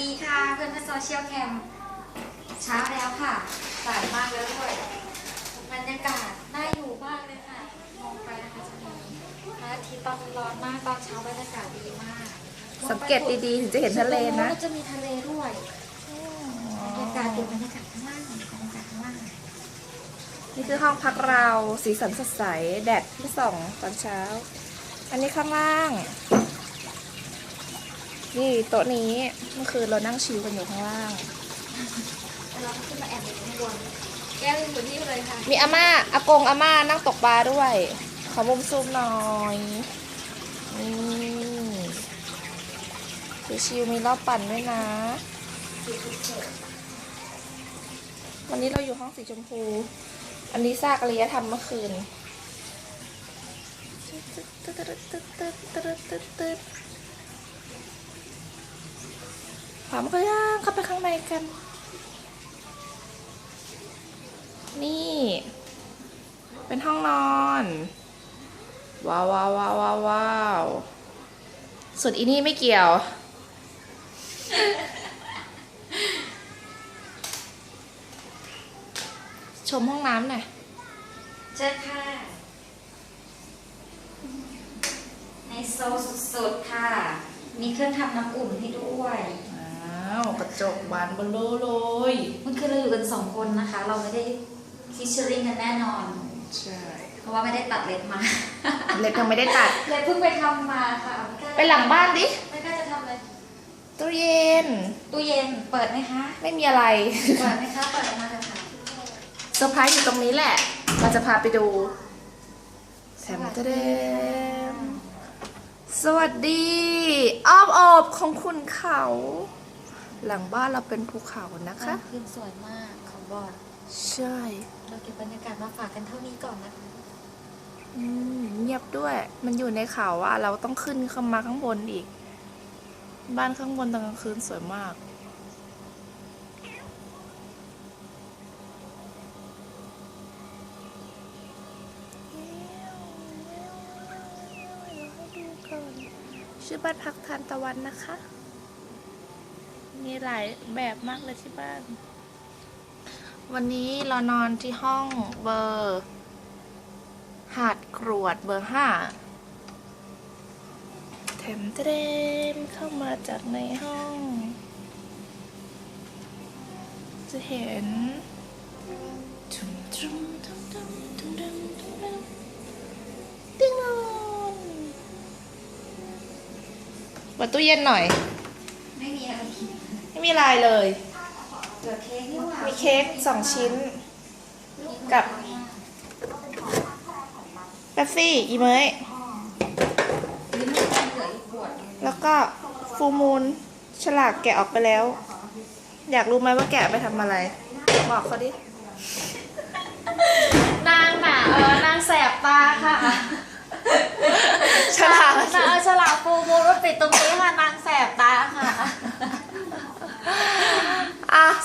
ดีค่ะ เพื่อนเพื่อนโซเชียลแคมเช้าแล้วค่ะสายมากแล้วด้วยบรรยากาศน่าอยู่มากเลยค่ะมองไปนะคะจะมีพระอาทิตย์ตอนร้อนมากตอนเช้าบรรยากาศดีมากสังเกตดีๆ ถึงจะเห็นทะเลนะแล้วจะมีทะเลด้วยบรรยากาศดูบรรยากาศข้างล่างบรรยากาศข้างล่างนี่คือห้องพักเราสีสันสดใสแดดที่ส่องตอนเช้า อันนี้ข้างล่าง นี่โต๊ะนี้เมื่อคืนเรานั่งชิลกันอยู่ข้างล่างแล้วเราก็ขึ้นมาแอบอยู่ข้างบนแก้วยังอยู่ที่เลยค่ะ มีอาม่าอากงอาม่านั่งตกปลาด้วย ขอมุมซูมหน่อยนี่ชิวๆมีรอบปั่นด้วยนะ วันนี้เราอยู่ห้องสีชมพู อันนี้ซากอารยธรรมเมื่อคืน ถามก็ย่างเข้าไปข้างในกัน นี่ เป็นห้องนอน ว้าวว้าวว้าวว้าววาวส่วนอีนี่ไม่เกี่ยว ชมห้องน้ำหน่อยเชิญค่ะ ในโซสุดๆค่ะ มีเครื่องทำน้ำอุ่นให้ด้วยาวกระจกบานเบลอเลยเมื่อคืนเราอยู่กันสองคนนะคะ เราไม่ได้ฟิชเชอริงกันแน่นอน ใช่เพราะว่าไม่ได้ตัดเล็บมา เล็บยังไม่ได้ตัด เล็บเพิ่งไปทำมาค่ะม่กล้ไปหลังบ้านดิไม่กล้าจะทำเลยตู้เย็นตู้เย็นเปิดไหมคะ ไม่มีอะไร เปิดไหมคะ เปิดออกมาเลยค่ะเซอร์ไพรส์อยู่ตรงนี้แหละ เราจะพาไปดูแถมตะเดมสวัสดี อ้อมอบของคุณเขา หลังบ้านเราเป็นภูเขานะคะคืนสวยมากเขาบอกใช่ เราเก็บบรรยากาศมาฝากกันเท่านี้ก่อนนะคะอืมเงียบด้วย มันอยู่ในเขาอะเราต้องขึ้นเข้ามาข้างบนอีก บ้านข้างบนตอนกลางคืนสวยมากชื่อบ้านพักทานตะวันนะคะ มีหลายแบบมากเลยที่บ้าน วันนี้เรานอนที่ห้องเบอร์ หาดกรวดเบอร์ห้าแถมเตรมเข้ามาจากในห้อง จะเห็นติ้งนอนเปิดตู้เย็นหน่อย ไม่มีอะไรกิน ไม่มีอะไรเลยเกิดเค้กนี่หว่ามีเค้กสองชิ้น กับแป๊บซี่อีเมยลิ้นมันเหลืออีกขวดแล้วก็ฟูมูลฉลากแกะออกไปแล้ว อยากรู้ไหมว่าแกะไปทำอะไร บอกเขาดิ นางน่ะเออนางแสบตาค่ะฉลาก นางเอาฉลากฟูมูลมาปิดตรงนี้ค่ะนาง